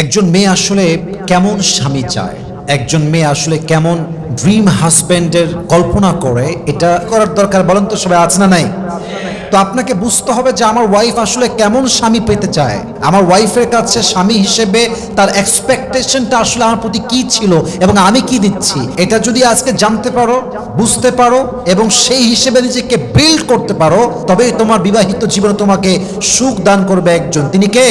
একজন মেয়ে আসলে কেমন স্বামী চায়? একজন মেয়ে আসলে কেমন ড্রিম হাজব্যান্ডের কল্পনা করে? এটা করার দরকার বলেন তো সবাই, আছে না নাই? তো আপনাকে বুঝতে হবে যে আমার ওয়াইফ আসলে কেমন স্বামী পেতে চায়। আমার ওয়াইফের কাছে স্বামী হিসেবে তার এক্সপেকটেশনটা আসলে আমার প্রতি কি ছিল এবং আমি কি দিচ্ছি? এটা যদি আজকে জানতে পারো, বুঝতে পারো এবং সেই হিসেবে নিজেকে বিল্ড করতে পারো, তবেই তোমার বিবাহিত জীবনে তোমাকে সুখ দান করবে একজন। তিনি কে?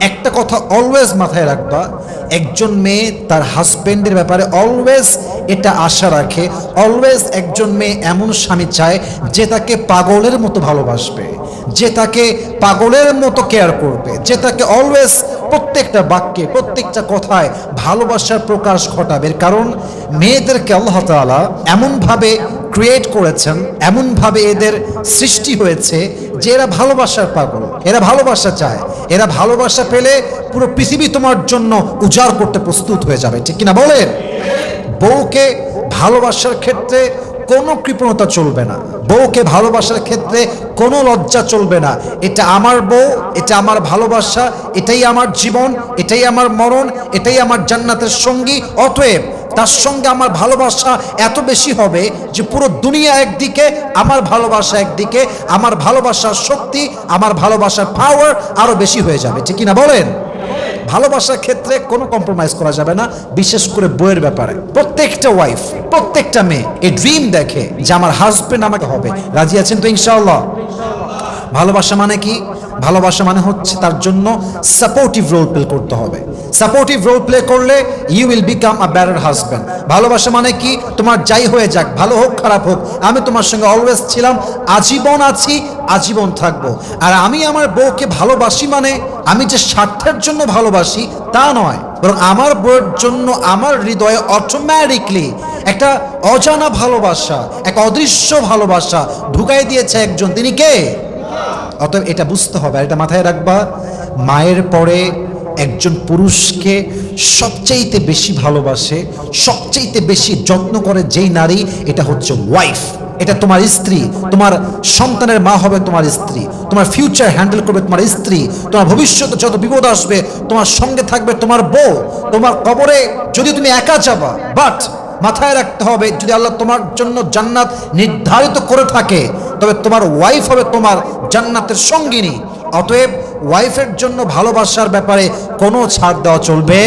একটা কথা অলওয়েজ মাথায় রাখবা, একজন মেয়ে তার হাজব্যান্ডের ব্যাপারে অলওয়েজ এটা আশা রাখে অলওয়েজ একজন মেয়ে এমন স্বামী চায় যে তাকে পাগলের মতো ভালোবাসবে, যে তাকে পাগলের মতো কেয়ার করবে, যে তাকে অলওয়েজ প্রত্যেকটা বাক্যে, প্রত্যেকটা কথায় ভালোবাসার প্রকাশ ঘটাবে। কারণ, মেয়েদেরকে আল্লাহ তাআলা এমনভাবে ক্রিয়েট করেছেন, এমনভাবে এদের সৃষ্টি হয়েছে যে এরা ভালোবাসার পাগল, এরা ভালোবাসা চায়। এরা ভালোবাসা পেলে পুরো পৃথিবী তোমার জন্য উজাড় করতে প্রস্তুত হয়ে যাবে। ঠিক কিনা বলেন? বউকে ভালোবাসার ক্ষেত্রে কোনো কৃপণতা চলবে না। বউকে ভালোবাসার ক্ষেত্রে কোনো লজ্জা চলবে না। এটা আমার বউ, এটা আমার ভালোবাসা, এটাই আমার জীবন, এটাই আমার মরণ, এটাই আমার জান্নাতের সঙ্গী। অতএব তার সঙ্গে আমার ভালোবাসা এত বেশি হবে যে পুরো দুনিয়া একদিকে, আমার ভালোবাসা একদিকে, আমার ভালোবাসার শক্তি, আমার ভালোবাসার পাওয়ার আরও বেশি হয়ে যাবে। ঠিক কিনা বলেন? ভালোবাসার ক্ষেত্রে কোনো কম্প্রোমাইজ করা যাবে না, বিশেষ করে বইয়ের ব্যাপারে। প্রত্যেকটা ওয়াইফ প্রত্যেকটা মেয়ে এই ড্রিম দেখে যে আমার হাজবেন্ড আমাকে হবে। রাজি আছেন তো ইনশাআল্লাহ? ভালোবাসা মানে কি? ভালোবাসা মানে হচ্ছে তার জন্য সাপোর্টিভ রোল প্লে করতে হবে। সাপোর্টিভ রোল প্লে করলে you will become a better husband ভালোবাসা মানে কি? তোমার যাই হয়ে যাক, ভালো হোক, খারাপ হোক, আমি তোমার সঙ্গে অলওয়েজ ছিলাম, আজীবন আছি, আজীবন থাকব। আর আমি আমার বউকে ভালোবাসি মানে আমি যে স্বার্থের জন্য ভালোবাসি তা নয়, বরং আমার বউয়ের জন্য আমার হৃদয়ে অটোমেটিকলি একটা অজানা ভালোবাসা, এক অদৃশ্য ভালোবাসা ঢুকাই দিয়েছে একজন। তিনি কে? অতএব এটা বুঝতে হবে আর এটা মাথায় রাখবা, মায়ের পরে একজন পুরুষকে সবচাইতে বেশি ভালোবাসে, সবচাইতে বেশি যত্ন করে যেই নারী, এটা হচ্ছে ওয়াইফ এটা তোমার স্ত্রী, তোমার সন্তানের মা হবে তোমার স্ত্রী, তোমার ফিউচার হ্যান্ডেল করবে তোমার স্ত্রী, তোমার ভবিষ্যতে যত বিপদ আসবে, তোমার সঙ্গে থাকবে তোমার বউ, তোমার কবরে যদি তুমি একা যাবা বাট মাথায় রাখতে হবে, যদি আল্লাহ তোমার জন্য জান্নাত নির্ধারিত করে থাকে, তবে তোমার ওয়াইফ হবে তোমার জান্নাতের সঙ্গিনী। অতএব ওয়াইফের জন্য ভালোবাসার ব্যাপারে কোনো ছাড় দেওয়া চলবে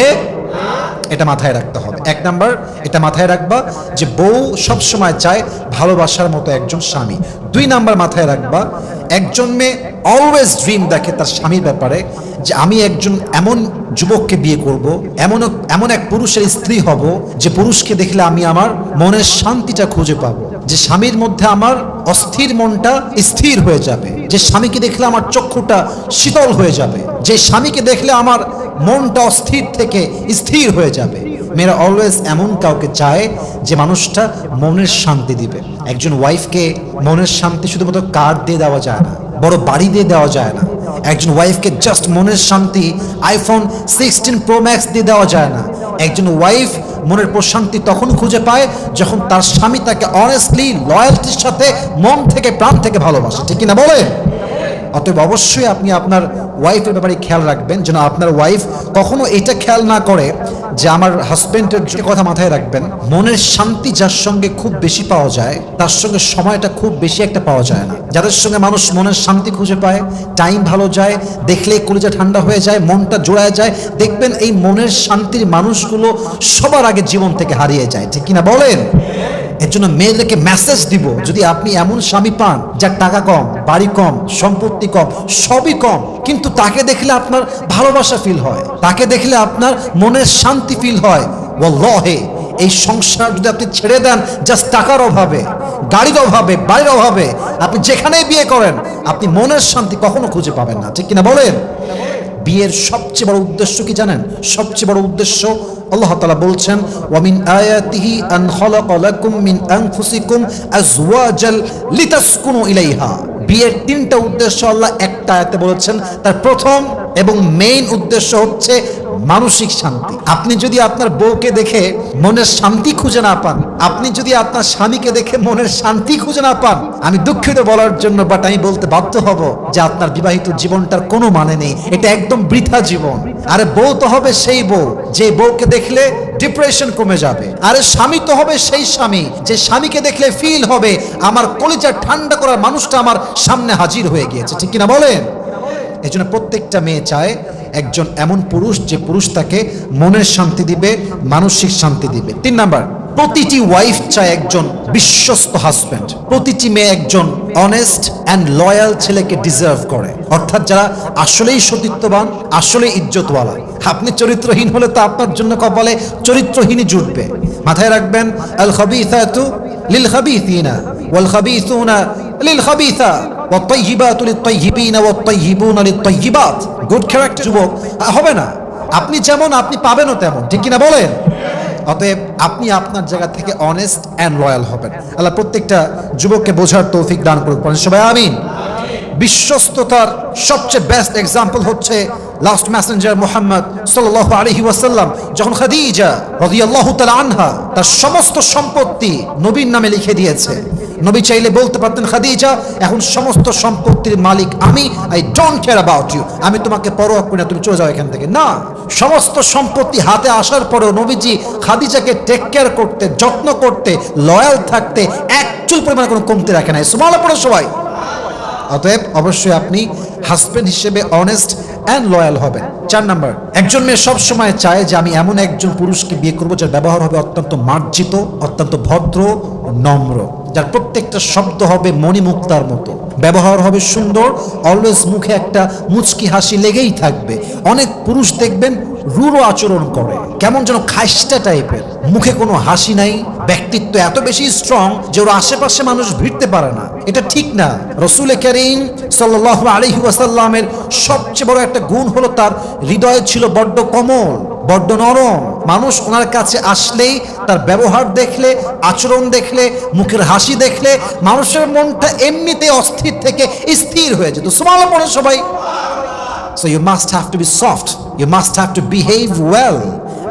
এটা মাথায় রাখতে হবে। এক নাম্বার, এটা মাথায় রাখবা যে বউ সব সময় চায় ভালোবাসার মতো একজন স্বামী। দুই নাম্বার মাথায় রাখবা, একজন মেয়ে অলওয়েজ ড্রিম দেখে তার স্বামীর ব্যাপারে যে আমি একজন এমন যুবককে বিয়ে করব, এমন এমন এক পুরুষের স্ত্রী হব যে পুরুষকে দেখলে আমি আমার মনের শান্তিটা খুঁজে পাবো। যে স্বামীর মধ্যে আমার অস্থির মনটা স্থির হয়ে যাবে। যে স্বামীকে দেখলে আমার চক্ষুটা শীতল হয়ে যাবে। যে স্বামীকে দেখলে আমার মনটা অস্থির থেকে স্থির হয়ে যাবে। মেয়েরা অলওয়েজ এমন কাউকে চায় যে মানুষটা মনের শান্তি দিবে। একজন ওয়াইফকে মনের শান্তি শুধুমাত্র কার দিয়ে দেওয়া যায় না, বড় বাড়ি দিয়ে দেওয়া যায় না। একজন ওয়াইফকে জাস্ট মনের শান্তি আইফোন সিক্সটিন প্রো ম্যাক্স দিয়ে দেওয়া যায় না। একজন ওয়াইফ মনের প্রশান্তি তখন খুঁজে পায় যখন তার স্বামী তাকে অনেস্টলি লয়্যালটির সাথে, মন থেকে, প্রাণ থেকে ভালোবাসে। ঠিক কিনা বলে অতএব অবশ্যই আপনি আপনার ওয়াইফের ব্যাপারে খেয়াল রাখবেন যেন আপনার ওয়াইফ কখনো এটা খেয়াল না করে যে আমার হাজবেন্ডের যে কথা মাথায় রাখবেন, মনের শান্তি যার সঙ্গে খুব বেশি পাওয়া যায়, তার সঙ্গে সময়টা খুব বেশি একটা পাওয়া যায় না। যাদের সঙ্গে মানুষ মনের শান্তি খুঁজে পায় টাইম ভালো যায়, দেখলে কলিজা ঠান্ডা হয়ে যায়, মনটা জোড়ায় যায়, দেখবেন এই মনের শান্তির মানুষগুলো সবার আগে জীবন থেকে হারিয়ে যায়। ঠিক কিনা বলেন? এর জন্য মেয়েদেরকে মেসেজ দিব, যদি আপনি এমন স্বামী পান যার টাকা কম, বাড়ি কম, সম্পত্তি কম, সবই কম, কিন্তু তাকে দেখলে আপনার ভালোবাসা ফিল হয়, তাকে দেখলে আপনার মনের শান্তি ফিল হয়, ওয়াল্লাহে, এই সংসার যদি আপনি ছেড়ে দেন জাস্ট টাকার অভাবে, গাড়ির অভাবে, বাড়ির অভাবে, আপনি যেখানেই বিয়ে করেন, আপনি মনের শান্তি কখনো খুঁজে পাবেন না, ঠিক কিনা বলেন? বিয়ের সবচেয়ে বড় উদ্দেশ্য কি জানেন? সবচেয়ে বড় উদ্দেশ্য আল্লাহ তাআলা বলছেন, ওয়ামিন আয়াতিহি আন খালাকা লাকুম মিন আনফুসিকুম আজওয়াজাল লিতাসকুনু ইলাইহা। বিয়ের তিনটা উদ্দেশ্য আল্লাহ একটা আয়াতে বলেছেন। তার প্রথম এবং মেইন উদ্দেশ্য হচ্ছে মানসিক শান্তি। আপনি যদি আপনার বউকে দেখে মনের শান্তি খুঁজে না পান, আপনি যদি আপনার স্বামীকে দেখে মনের শান্তি খুঁজে না পান, আমি দুঃখিত বলার জন্য বাট আমি বলতে বাধ্য হব যে আপনার বিবাহিত জীবনটার কোনো মানে নেই। এটা একদম বৃথা জীবন। আরে বউ তো হবে সেই বউ, যে বউকে দেখলে ডিপ্রেশন কমে যাবে। আরে স্বামী তো হবে সেই স্বামী, যে স্বামীকে দেখলে ফিল হবে, আমার কলিজা ঠান্ডা করার মানুষটা আমার সামনে হাজির হয়ে গিয়েছে। ঠিক কিনা বলেন? এই জন্য প্রত্যেকটা মেয়ে চায় একজন এমন পুরুষ যে পুরুষ তাকে মনের শান্তি দিবে, মানসিক শান্তি দিবে। তিন নাম্বার, প্রতিটি ওয়াইফ চায় একজন বিশ্বস্ত হাজব্যান্ড প্রতিটি মেয়ে একজন অনেস্ট অ্যান্ড লয়াল ছেলেকে ডিজার্ভ করে। অর্থাৎ যারা আসলেই সতীত্ববান আসলে ইজ্জতওয়ালা। আপনি চরিত্রহীন হলে তো আপনার জন্য কপালে চরিত্রহীনই জুটবে। মাথায় রাখবেন আল খাবিসাতু লিল খাবিসিনা ওয়াল হবে না। আপনি যেমন, আপনি পাবেন তেমন। ঠিক কিনা বলেন? অতএব আপনি আপনার জায়গা থেকে অনেস্ট অ্যান্ড লয়াল হবেন। আল্লাহ প্রত্যেকটা যুবককে বোঝার তৌফিক দান করুক। পারেন সবাই আমিন। বিশ্বস্ততার সবচেয়ে বেস্ট এক্সাম্পল হচ্ছে লাস্ট ম্যাসেঞ্জার মোহাম্মদ সাল আলহি ওয়াসাল্লাম, যখন খাদিজা রদিয়াল্লাহ তালা আনহা তার সমস্ত সম্পত্তি নবীর নামে লিখে দিয়েছে। নবী চাইলে বলতে পারতেন, খাদিজা, এখন সমস্ত সম্পত্তির মালিক আমি I don't care about you আমি তোমাকে পরোয়া করি না, তুমি চলে যাও এখান থেকে। না, সমস্ত সম্পত্তি হাতে আসার পরেও নবীজি খাদিজাকে টেক কেয়ার করতে, যত্ন করতে লয়াল থাকতে এক চুল পরিমাণ কোনো কমতে রাখে নাই। সুমালা পড়ো সবাই। অতএব অবশ্যই আপনি হাজবেন্ড হিসেবে অনেস্ট অ্যান্ড লয়াল হবেন। চার নাম্বার, একজন মেয়ে সব সময় চায় যে আমি এমন একজন পুরুষকে বিয়ে করব যার ব্যবহার হবে অত্যন্ত মার্জিত, অত্যন্ত ভদ্র নম্র। যার প্রত্যেকটা শব্দ হবে মণিমুক্তার মতো। ব্যবহার হবে সুন্দর অলওয়েজ মুখে একটা মুচকি হাসি লেগেই থাকবে। অনেক পুরুষ দেখবেন রূঢ় আচরণ করে, কেমন যেন খাইস্টা টাইপের মুখে কোনো হাসি নাই, ব্যক্তিত্ব এত বেশি স্ট্রং যে ওর আশেপাশে মানুষ ভিড়তে পারে না। এটা ঠিক না। রসুল করিম সাল্লাহ আলহি ওয়াসাল্লামের সবচেয়ে বড় একটা গুণ হলো তার হৃদয় ছিল বড্ড কোমল, বড্ড নরম। মানুষ ওনার কাছে আসলেই তার ব্যবহার দেখলে, আচরণ দেখলে, মুখের হাসি দেখলে মানুষের মনটা এমনিতে অস্থির থেকে স্থির হয়ে যেত। সমালো পড়ে সবাই। So you must have to be soft you must have to behave well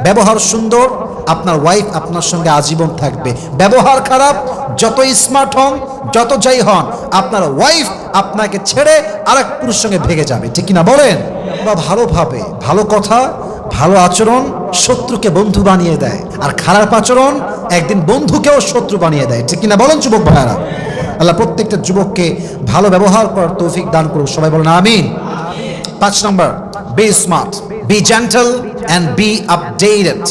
ব্যবহার সুন্দর আপনার ওয়াইফ আপনার সঙ্গে আজীবন থাকবে। ব্যবহার খারাপ যত স্মার্ট হন, যত যাই হন, আপনার ওয়াইফ আপনাকে ছেড়ে আরেক পুরুষ সঙ্গে ভেগে যাবে। ঠিক কিনা বলেন? বা ভালোভাবে ভালো কথা, ভালো আচরণ শত্রুকে বন্ধু বানিয়ে দেয়। আর খারাপ আচরণ একদিন বন্ধুকেও শত্রু বানিয়ে দেয়। ঠিক কিনা বলেন যুবক ভাইয়ারা? আল্লাহ প্রত্যেকটা যুবককে ভালো ব্যবহার করার তৌফিক দান করুক। সবাই বলেন আমিন। পাঁচ নম্বর be smart be gentle and be updated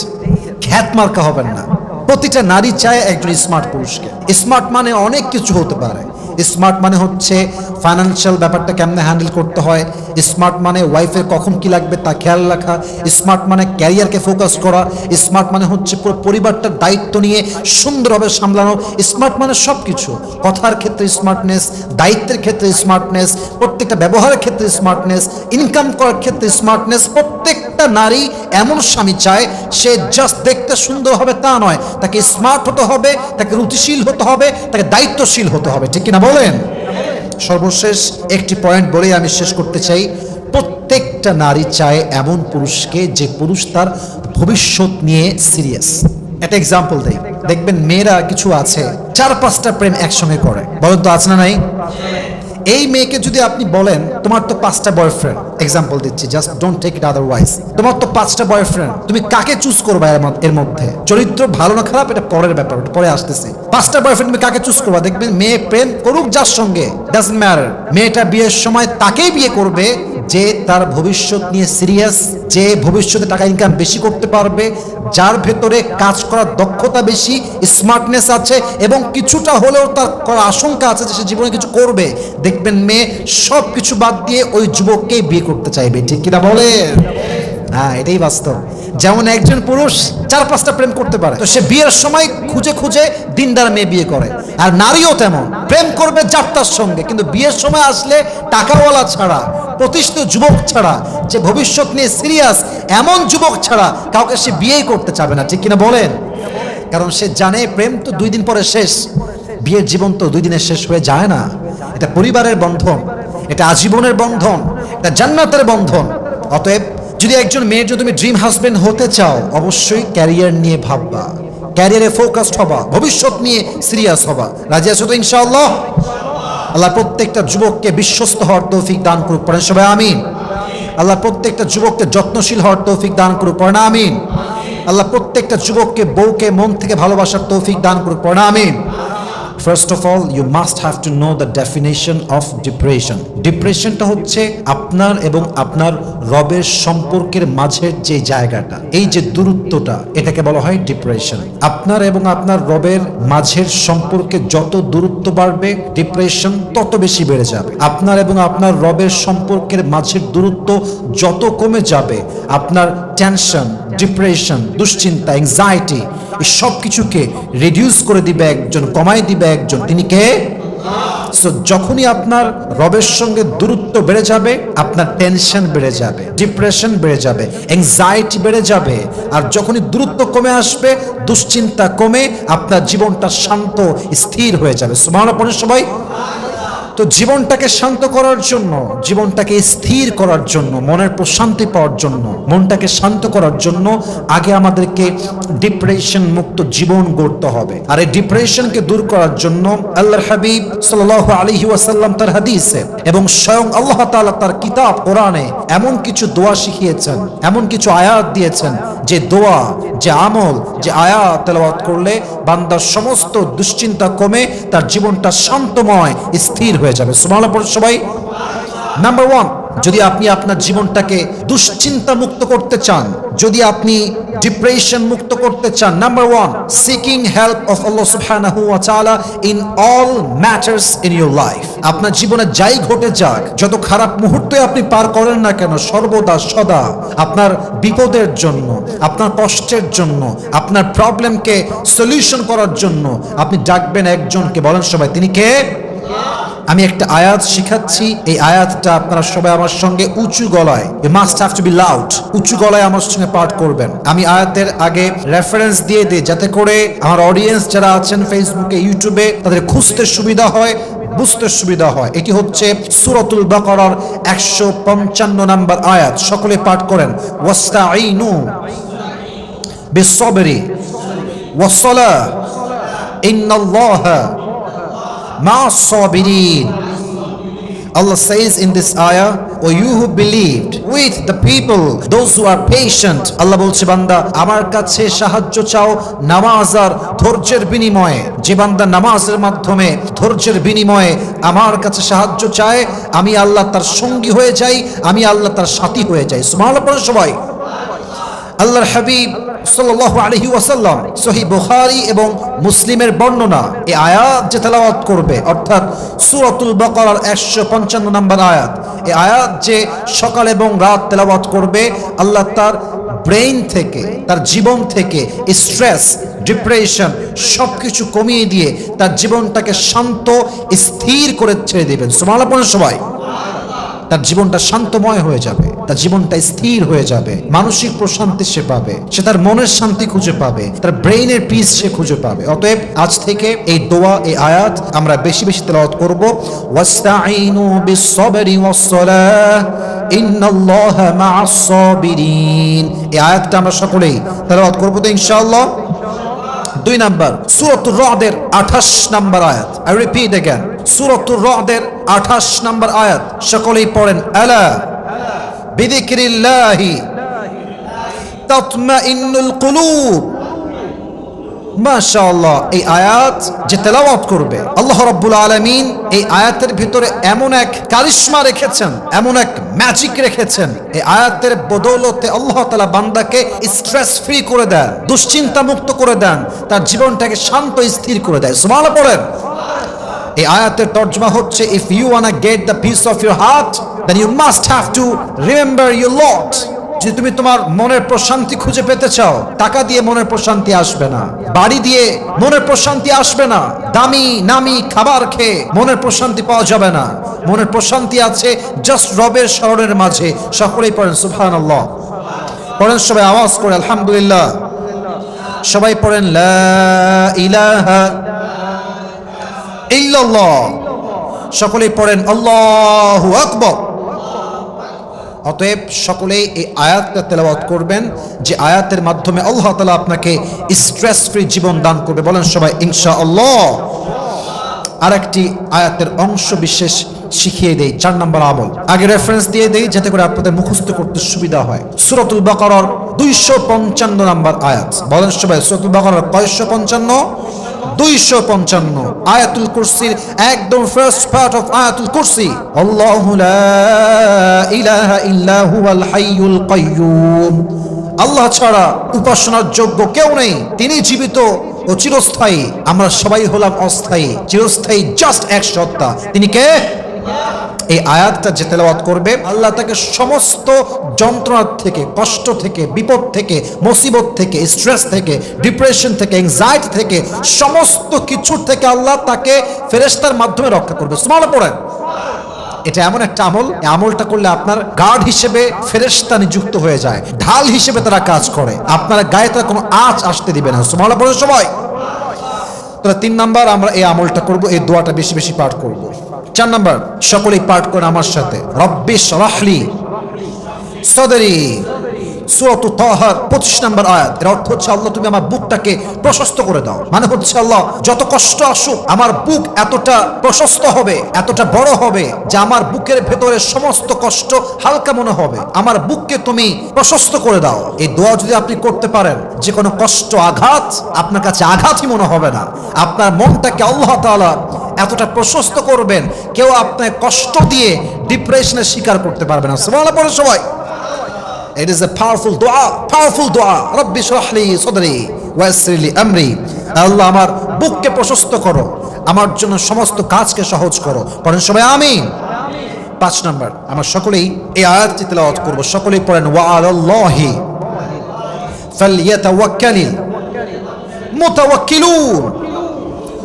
খ্যাত মার্কা হবেন না। প্রতিটা নারী চায় একজন স্মার্ট পুরুষকে। স্মার্ট মানে অনেক কিছু হতে পারে। স্মার্ট মানে হচ্ছে ফাইন্যান্সিয়াল ব্যাপারটা কেমনে হ্যান্ডেল করতে হয়। স্মার্ট মানে ওয়াইফের কখন কি লাগবে তা খেয়াল রাখা। স্মার্ট মানে ক্যারিয়ারকে ফোকাস করা। স্মার্ট মানে হচ্ছে পুরো পরিবারটার দায়িত্ব নিয়ে সুন্দরভাবে সামলানো। স্মার্ট মানে সব কিছু কথার ক্ষেত্রে স্মার্টনেস দায়িত্বের ক্ষেত্রে স্মার্টনেস প্রত্যেকটা ব্যবহারের ক্ষেত্রে স্মার্টনেস ইনকাম করার ক্ষেত্রে স্মার্টনেস প্রত্যেকটা নারী এমন স্বামী চায়, সে জাস্ট দেখতে সুন্দর হবে তা নয়। তাকে স্মার্ট হতে হবে, তাকে রুচিশীল হতে হবে, তাকে দায়িত্বশীল হতে হবে, ঠিক কিনা বলেন? সর্বশেষ একটি পয়েন্ট বলেই আমি শেষ করতে চাই। প্রত্যেকটা নারী চায় এমন পুরুষকে যে পুরুষ তার ভবিষ্যৎ নিয়ে সিরিয়াস একটা এক্সাম্পল দেই। দেখবেন মেয়েরা কিছু আছে, চার পাঁচটা প্রেম একসঙ্গে করে। বলেন তো আছে না নাই? এই মেয়েকে যদি আপনি বলেন, তোমার তো পাঁচটা বয়ফ্রেন্ড এক্সাম্পল দিচ্ছি just don't take it otherwise তোমার তো পাঁচটা বয়ফ্রেন্ড তুমি কাকে চুজ করবা এর মধ্যে- চরিত্র ভালো না খারাপ, এটা পরের ব্যাপার পরে আসতেছে। পাঁচটা বয়ফ্রেন্ড তুমি কাকে চুজ করবা? দেখবেন মেয়ে প্রেম করুক যার সঙ্গে ডাজন্ট ম্যাটার মেয়েটা বিয়ের সময় তাকেই বিয়ে করবে যে তার ভবিষ্যৎ নিয়ে সিরিয়াস যে ভবিষ্যতে টাকা ইনকাম বেশি করতে পারবে, যার ভেতরে কাজ করার দক্ষতা বেশি স্মার্টনেস আছে এবং কিছুটা হলেও তার করার আশঙ্কা আছে যে সে জীবনে কিছু করবে। দেখবেন মেয়ে সব কিছু বাদ দিয়ে ওই যুবককেই বিয়ে করতে চাইবে। ঠিক কিনা বলে হ্যাঁ এটাই বাস্তব। যেমন একজন পুরুষ চার পাঁচটা প্রেম করতে পারে, তো সে বিয়ের সময় খুঁজে খুঁজে দিনদার মেয়ে বিয়ে করে। আর নারীও তেমন, প্রেম করবে যাত্রার সঙ্গে, কিন্তু বিয়ের সময় আসলে টাকাওয়ালা ছাড়া, প্রতিষ্ঠিত যুবক ছাড়া, যে ভবিষ্যৎ নিয়ে সিরিয়াস এমন যুবক ছাড়া কাউকে সে বিয়েই করতে চাবে না, ঠিক কিনা বলেন? কারণ সে জানে, প্রেম তো দুই দিন পরে শেষ, বিয়ের জীবন তো দুই দিনে শেষ হয়ে যায় না। এটা পরিবারের বন্ধন, এটা আজীবনের বন্ধন, এটা জান্নাতের বন্ধন। অতএব যদি একজন মেয়ের যদি তুমি ড্রিম হাজবেন্ড হতে চাও, অবশ্যই ক্যারিয়ার নিয়ে ভাববা। ক্যারিয়ারে ফোকাসড হবা, ভবিষ্যৎ নিয়ে সিরিয়াস হবা। রাজি আছো তো ইনশাআল্লাহ? আল্লাহ প্রত্যেকটা যুবককে বিশ্বস্ত হওয়ার তৌফিক দান করুক, পড়েন সবাই, আমিন। আল্লাহ প্রত্যেকটা যুবককে যত্নশীল হওয়ার তৌফিক দান করুক, পড়েন, আমিন। আল্লাহ প্রত্যেকটা যুবককে, বউকে মন থেকে ভালোবাসার তৌফিক দান করুক। পড়েন আমিন। First of all you must have to know the definition of depression ডিপ্রেশনটা হচ্ছে আপনার এবং আপনার রবের সম্পর্কের মাঝের যে জায়গাটা, এই যে দূরত্বটা, এটাকে বলা হয় ডিপ্রেশন আপনার এবং আপনার রবের মাঝের সম্পর্কে যত দূরত্ব বাড়বে ডিপ্রেশন তত বেশি বেড়ে যাবে। আপনার এবং আপনার রবের সম্পর্কের মাঝের দূরত্ব যত কমে যাবে, আপনার টেনশন ডিপ্রেশন দুশ্চিন্তা অ্যাংজাইটি এই সব কিছুকে রিডিউস করে দিবে একজন কমাই দিবে একজন। তিনি কে? সো যখনই আপনার রবের সঙ্গে দূরত্ব বেড়ে যাবে, আপনার টেনশন বেড়ে যাবে ডিপ্রেশন বেড়ে যাবে অ্যাংজাইটি বেড়ে যাবে, আর যখনই দূরত্ব কমে আসবে, দুশ্চিন্তা কমে, আপনার জীবনটা শান্ত, স্থির হয়ে যাবে। সুবহানাল্লাহ সবাই। তো জীবনটাকে শান্ত করার জন্য, জীবনটাকে স্থির করার জন্য, মনের প্রশান্তি পাওয়ার জন্য, মনটাকে শান্ত করার জন্য আগে আমাদেরকে ডিপ্রেশন মুক্ত জীবন গড়তে হবে। আর এই ডিপ্রেশনকে দূর করার জন্য আল্লাহর হাবিব সাল্লাল্লাহু আলাইহি ওয়াসাল্লাম তার হাদিসে এবং স্বয়ং আল্লাহ তাআলা তার কিতাব কোরআনে এমন কিছু দোয়া শিখিয়েছেন, এমন কিছু আয়াত দিয়েছেন যে দোয়া, যে আমল, যে আয়াত তেলাওয়াত করলে বান্দার সমস্ত দুশ্চিন্তা কমে, তার জীবনটা শান্তময়, স্থির হয়ে যাবে। সুবহানাল্লাহ পড়ুন সবাই। নাম্বার ওয়ান যদি আপনি আপনার জীবনটাকে দুশ্চিন্তা মুক্ত করতে চান, যদি আপনি ডিপ্রেশন মুক্ত করতে চান number one seeking help of আল্লাহ সুবহানাহু ওয়া তাআলা in all matters in your life আপনার জীবনে যাই ঘটে যাক, যত খারাপ মুহূর্তে আপনি পার করেন না কেন, সর্বদা, সদা আপনার বিপদের জন্য, আপনার কষ্টের জন্য, আপনার প্রবলেমকে সলিউশন করার জন্য আপনি ডাকবেন একজনকে। বলেন সবাই, তিনি কে? আমি একটা আয়াত শিখাচ্ছি, এই আয়াতটা আপনারা সবাই আমার সঙ্গে উঁচু গলায় you must have to be loud উঁচু গলায় আমার সঙ্গে পাঠ করবেন। আমি আয়াতের আগে রেফারেন্স দিয়ে দিই, যাতে করে আমার অডিয়েন্স যারা আছেন ফেসবুকে ইউটিউবে তাদের খুঁজতে সুবিধা হয়, বুঝতে সুবিধা হয়। এটি হচ্ছে সুরতুল বাকরার একশো পঞ্চান্ন নাম্বার আয়াত। সকলে পাঠ করেন ওয়াস্তা আইনু বিসবরি ওয়াসলা ইন্নাল্লাহা Allah says in this ayah, O you who believed with the people, those who are patient. Allah বলছে বান্দা আমার কাছে সাহায্য চাও নামাজ আর ধৈর্যের বিনিময়ে। যে বান্দা নামাজের মাধ্যমে ধৈর্যের বিনিময়ে আমার কাছে সাহায্য চায় আমি আল্লাহ তার সঙ্গী হয়ে যাই আমি আল্লাহ তার সাথী হয়ে যাই। সুবহানাল্লাহ পড়ে সবাই। আল্লাহর হাবিব সাল্লাল্লাহু আলাইহি ওয়াসাল্লাম, সহি বুখারী এবং মুসলিমের বর্ণনা এই আয়াত যে তেলাওয়াত করবে, অর্থাৎ সূরাতুল বাকারার 155 নম্বর আয়াত এই আয়াত যে সকাল এবং রাত তেলাওয়াত করবে, আল্লাহ তার ব্রেইন থেকে, তার জীবন থেকে স্ট্রেস, ডিপ্রেশন সব কিছু কমিয়ে দিয়ে তার জীবনটাকে শান্ত, স্থির করে ছেড়ে দেবেন। সুবহানাল্লাহ সবাই। তার জীবনটা শান্তময় হয়ে যাবে, তার জীবনটা স্থির হয়ে যাবে, মানসিক প্রশান্তি সে পাবে, সে তার মনের শান্তি খুঁজে পাবে, তার ব্রেইনের পিস সে খুঁজে পাবে। অতএব আজ থেকে এই দোয়া, এই আয়াত আমরা বেশি বেশি তেলাওয়াত করব ওয়াস্তাইনু বিসসবরি ওয়াসসালাহ, ইন্নাল্লাহা মাআস সাবিরিন এই আয়াতটা আমরা সকলেই তেলাওয়াত করব তো ইনশাআল্লাহ। দুই নাম্বার সুরত রদের আঠাশ নাম্বার আয়াত। আই রিপিট এগেন সুরত রদের আঠাশ নাম্বার আয়াত। সকলেই পড়েন, আলা বিদিক্রিল্লাহি তৎমা ইন্নুল কুলুব। মাশাআল্লাহ, এই আয়াত যে তেলাওয়াত করবে। আল্লাহ রাব্বুল আলামিন এই আয়াতের ভিতরে এমন এক কারিশমা রেখেছেন, এমন এক ম্যাজিক রেখেছেন। এই আয়াতের বদৌলতে আল্লাহ তাআলা বান্দাকে স্ট্রেস ফ্রি করে দেন দুশ্চিন্তা মুক্ত করে দেন, তার জীবনটাকে শান্ত স্থির করে দেয়। সুবহানাল্লাহ পড়েন। এই আয়াতের তর্জমা হচ্ছে if you wanna get the peace of your heart then you must have to remember your lord যদি তুমি তোমার মনের প্রশান্তি খুঁজে পেতে চাও, টাকা দিয়ে মনের প্রশান্তি আসবে না। বাড়ি দিয়ে মনের প্রশান্তি আসবে না। দামি, নামি খাবার খেয়ে মনের প্রশান্তি পাওয়া যাবে না। মনের প্রশান্তি আছে জাস্ট রবের স্মরণের মাঝে। সকলেই পড়েন সুবহান আল্লাহ পড়েন সবাই আওয়াজ করে, আলহামদুলিল্লাহ। সবাই পড়েন সকলেই পড়েন, আল্লাহু আকবার। অতএব সকলেই এই আয়াতটা তেলাওয়াত করবেন, যে আয়াতের মাধ্যমে আল্লাহ তালা আপনাকে স্ট্রেস ফ্রি জীবন দান করবে। বলেন সবাই ইনশা আল্লাহ আর একটি আয়াতের অংশ বিশেষ শিখিয়ে দেই, চার নম্বর আমল। আগে রেফারেন্স দিয়ে দেই, যাতে করে আপনাদের মুখস্থ করতে সুবিধা হয়। সুরতুল বাকারর দুইশো পঞ্চান্ন নম্বর আয়াত। বলেন সবাই, সুরতুল বাকারর কয়শো পঞ্চান্ন? দুইশো পঞ্চান্ন। আয়াতুল কুরসির একদম ফার্স্ট পার্ট অফ আয়াতুল কুরসি। আল্লাহু ছাড়া উপাসনার যোগ্য কেউ নেই। তিনি জীবিত ও চিরস্থায়ী। আমরা সবাই হলাম অস্থায়ী। চিরস্থায়ী জাস্ট এক সত্তা। তিনি কে? এই আয়াতটা যে তেলাওয়াত করবে, আল্লাহ তাকে সমস্ত যন্ত্রণার থেকে, কষ্ট থেকে, বিপদ থেকে, মুসিবত থেকে স্ট্রেস থেকে ডিপ্রেশন থেকে এংজাইটি থেকে, সমস্ত কিছুর থেকে আল্লাহ তাকে ফেরেশতার মাধ্যমে রক্ষা করবে। স্মরণ পড়েন। এটা এমন একটা আমল। আমলটা করলে আপনার গার্ড হিসেবে ফেরেশতা নিযুক্ত হয়ে যায়। ঢাল হিসেবে তারা কাজ করে। আপনার গায়ে তারা কোনো আঁচ আসতে দিবে না। সুমালা পড়ে সবাই। তাহলে তিন নাম্বার আমরা এই আমলটা করব। এই দোয়াটা বেশি বেশি পাঠ করব। চার নাম্বার, সকলেই পাঠ করে আমার সাথে। রব্বি সরাহলি সদরি। পঁচিশ নম্বর আয়াত। এর অর্থ হচ্ছে, আল্লাহ তুমি আমার বুকটাকে প্রশস্ত করে দাও। মানে হচ্ছে, আল্লাহ, যত কষ্ট আসুক, আমার বুক এতটা প্রশস্ত হবে, এতটা বড় হবে, যে আমার বুকের ভেতরে সমস্ত কষ্ট হালকা মনে হবে। আমার বুককে তুমি প্রশস্ত করে দাও। এই দোয়া যদি আপনি করতে পারেন, যে কোনো কষ্ট, আঘাত, আপনার কাছে আঘাতই মনে হবে না। আপনার মনটাকে আল্লাহ তাআলা এতটা প্রশস্ত করবেন, কেউ আপনাকে কষ্ট দিয়ে ডিপ্রেশনের শিকার করতে পারবে না। সুবহানাল্লাহ পড়ে সবাই। It is a পাওয়ারফুল দোয়া powerful dua. রব্বি শরহলি সদরি ওয়াসরিলি আমরি। আল্লাহ, আমার বুককে প্রশস্ত করো, আমার জন্য সমস্ত কাজকে সহজ করো। পড়েন সবাই আমি পাঁচ নাম্বার, আমার সকলেই এই আয়াতটি তেলাওয়াত করব। সকলেই পড়েন, ওয়া আলাল্লাহি ফালইয়াতাওয়াক্কালিল মুতাওয়াক্কিলুন।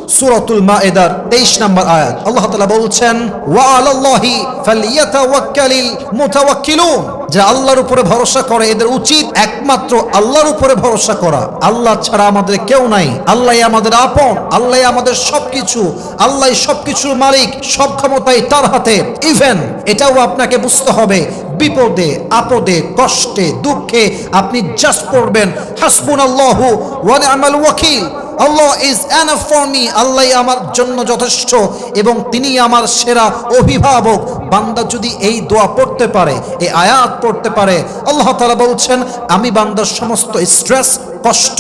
সূরাতুল মায়েদার 23 নম্বর আয়াত। আল্লাহ তাআলা বলছেন ওয়া আলাল্লাহি ফালইয়াতাওয়াক্কালিল মুতাওয়াক্কিলুন। যে আল্লাহর উপরে ভরসা করে, এদের উচিত একমাত্র আল্লাহর উপরে ভরসা করা। আল্লাহ ছাড়া আমাদের কেউ নাই। আল্লাহই আমাদের আপন, আল্লাহই আমাদের সবকিছু, আল্লাহই সবকিছুর মালিক, সব ক্ষমতাই তার হাতে। ইভেন এটাও আপনাকে বুঝতে হবে, বিপদে, আপদে, কষ্টে, দুঃখে আপনি জাস্ট পড়বেন। হাসবুনাল্লাহু ওয়া নি'মাল ওয়াকিল। আল্লাহ ইজ এনাফ ফর মি আল্লাহ আমার জন্য যথেষ্ট এবং তিনি আমার সেরা অভিভাবক। বান্দা যদি এই দোয়া পড়তে পারে, এই আয়াত পড়তে পারে, আল্লাহ তাআলা বলছেন, আমি বান্দার সমস্ত স্ট্রেস কষ্ট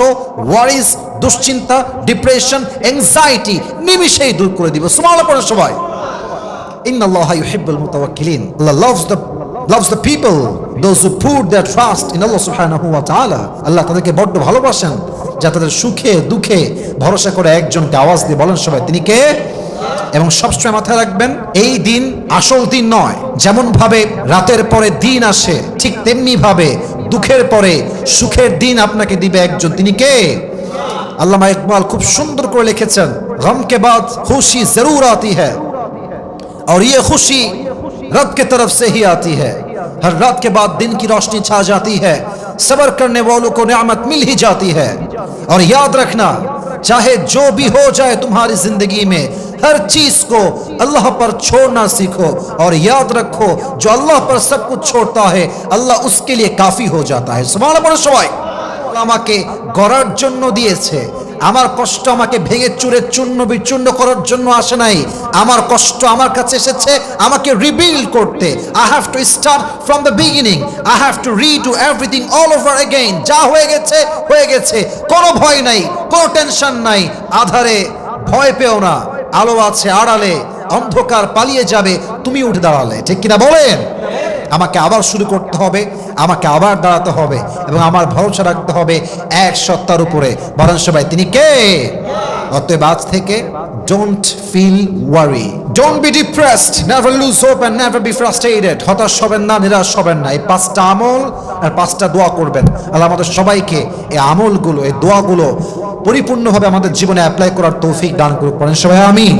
ওয়ারিজ দুশ্চিন্তা ডিপ্রেশন এংজাইটি নিমিষেই দূর করে দিব। সুবহানাল্লাহ পড়ে সবাই। ইন্নাল্লাহ ইউহিব্বুল মুতাওয়াক্কিলিন। Allah loves the, loves the people, those who put their trust in Allah subhanahu wa ta'ala আল্লাহ তাদেরকে বড্ড ভালোবাসেন। যা তাদের সুখে দুঃখে ভরসা করে একজনকে আওয়াজ দিয়ে বলেন সবাই তিনি কে এবং সবসময় মাথায় রাখবেন এই দিন আসল দিন নয় যেমন ভাবে রাতের পরে দিন আসে ঠিক তেমনি ভাবে দুঃখের পরে সুখের দিন আপনাকে দিবে একজন তিনি কে আল্লামা ইকবাল খুব সুন্দর করে লিখেছেন গম के बाद खुशी जरूर आती है और ये खुशी रब के तरफ से ही आती है हर रात के बाद दिन की रोशनी छा जाती है सबर करने वालों को नियामत मिल ही जाती है और याद रखना चाहे जो भी हो जाए तुम्हारी जिंदगी में हर चीज को अल्लाह पर छोड़ना सीखो और याद रखो जो अल्लाह पर सब कुछ छोड़ता है अल्लाह उसके लिए काफी हो जाता है सुबह बड़े सवाई আমাকে গড়ার জন্য দিয়েছে আমার কষ্ট আমাকে ভেঙে চুরে চূর্ণ বিচূর্ণ করার জন্য আসে নাই। আমার কষ্ট আমার কাছে এসেছে, আমাকে রিবিল্ড করতে। I have to start from the beginning I have to redo everything all over again যা হয়ে গেছে হয়ে গেছে। কোনো ভয় নাই, কোনো টেনশন নাই। আধারে ভয় পেও না। আলো আছে আড়ালে। অন্ধকার পালিয়ে যাবে। তুমি উঠে দাঁড়ালে। ঠিক কিনা বলেন? আমাকে আবার শুরু করতে হবে, আমাকে আবার দাঁড়াতে হবে এবং আমার ভরসা রাখতে হবে এক সত্তার উপরে। বরং সবাই, তিনি কে? অতএব আজ থেকে don't feel worry don't be depressed never lose hope and never be frustrated হতাশ হবেন না, নিরাশ হবেন না। এই পাঁচটা আমল আর পাঁচটা দোয়া করবেন। আল্লাহ আমাদের সবাইকে এই আমলগুলো, এই দোয়াগুলো পরিপূর্ণভাবে আমাদের জীবনে অ্যাপ্লাই করার তৌফিক দান করুক। পড়েন সবাই, আমিন।